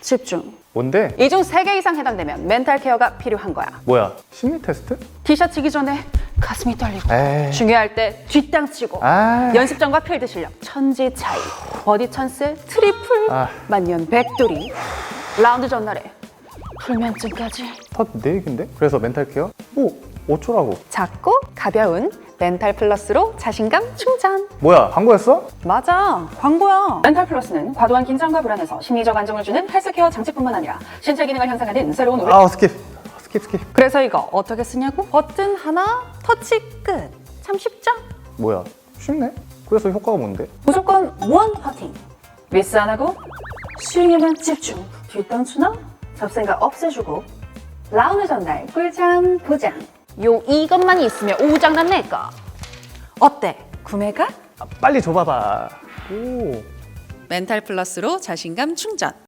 집중. 뭔데? 이 중 세 개 이상 해당되면 멘탈 케어가 필요한 거야. 뭐야? 심리 테스트? 티셔츠 치기 전에 가슴이 떨리고 에이. 중요할 때 뒷땅 치고 아. 연습장과 필드 실력 천지 차이 버디 찬스 트리플 아. 만년 백돌이 라운드 전날에 불면증까지 다 내 얘긴데? 그래서 멘탈 케어? 뭐 5초라고. 작고 가벼운 멘탈 플러스로 자신감 충전 뭐야? 광고였어? 맞아 광고야 멘탈 플러스는 과도한 긴장과 불안에서 심리적 안정을 주는 헬스케어 장치뿐만 아니라 신체 기능을 향상하는 새로운 우리 아 스킵. 스킵 스킵. 그래서 이거 어떻게 쓰냐고? 버튼 하나 터치 끝 참 쉽죠? 뭐야? 쉽네? 그래서 효과가 뭔데? 무조건 원 퍼팅 미스 안 하고 스윙에만 집중 뒷땅 추나 잡생각 없애주고 라운드 전날 꿀잠 보장 요 이것만 있으면 오장난 낼까 어때 구매가? 아, 빨리 줘봐봐. 오. 멘탈 플러스로 자신감 충전